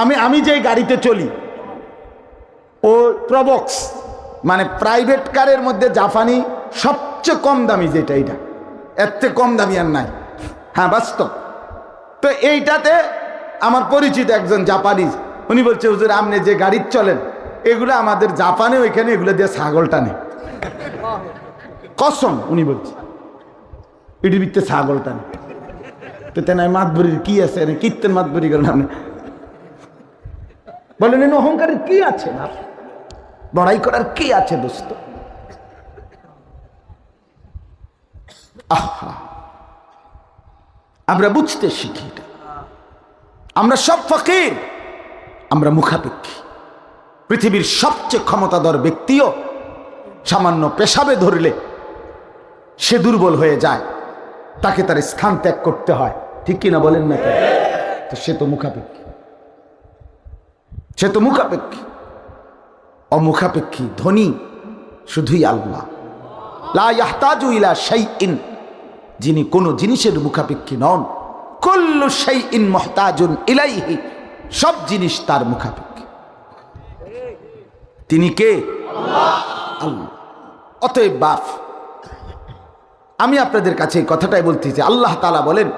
আমি আমি যে গাড়িতে চলি, ও প্রবক্স মানে প্রাইভেট কারের মধ্যে জাপানি সবচেয়ে কম দামি যেটা এটা এর থেকে কম দামি আর নাই। হ্যাঁ বাস্তব। তো এইটাতে আমার পরিচিত একজন জাপানিজ, উনি বলছে, হুজুর, আপনি যে গাড়ির চলেন, এগুলো আমাদের জাপানে ওইখানে এগুলো দিয়ে ছাগল টানে। কসম, উনি বলছে ভিত্তে ছাগল টানে। তো তেনায় মাতবরির কি আছে? কীর্তন মাতবরি করেন আপনি। বলেন এনে অহংকারের কি আছে না? বড়াই করার কি আছে, দোস্ত? আহা! আমরা বুঝতে শিখি এটা। আমরা সব ফকির, আমরা মুখাপেক্ষী। পৃথিবীর সবচেয়ে ক্ষমতাধর ব্যক্তিও সামান্য পেশাবে ধরলে সে দুর্বল হয়ে যায়। তাকে তার স্থান ত্যাগ করতে হয়। ঠিক কিনা বলেন না? তো সে তো মুখাপেক্ষী। সে তো মুখাপেক্ষী, অমুখাপেক্ষী, ধনী, শুধুই আল্লাহ। লা ইয়াহতাজু ইলা শাইইন, যিনি কোনো জিনিসের মুখাপেক্ষী নন। কুল্লু শাইইন মুহতাজুন ইলাইহি, সব জিনিস তার মুখাপেক্ষী। তিনি কে? আল্লাহ। অতএব বাফ, আমি আপনাদের কাছে এই কথাটাই বলতেছি আল্লাহ তালা বলেন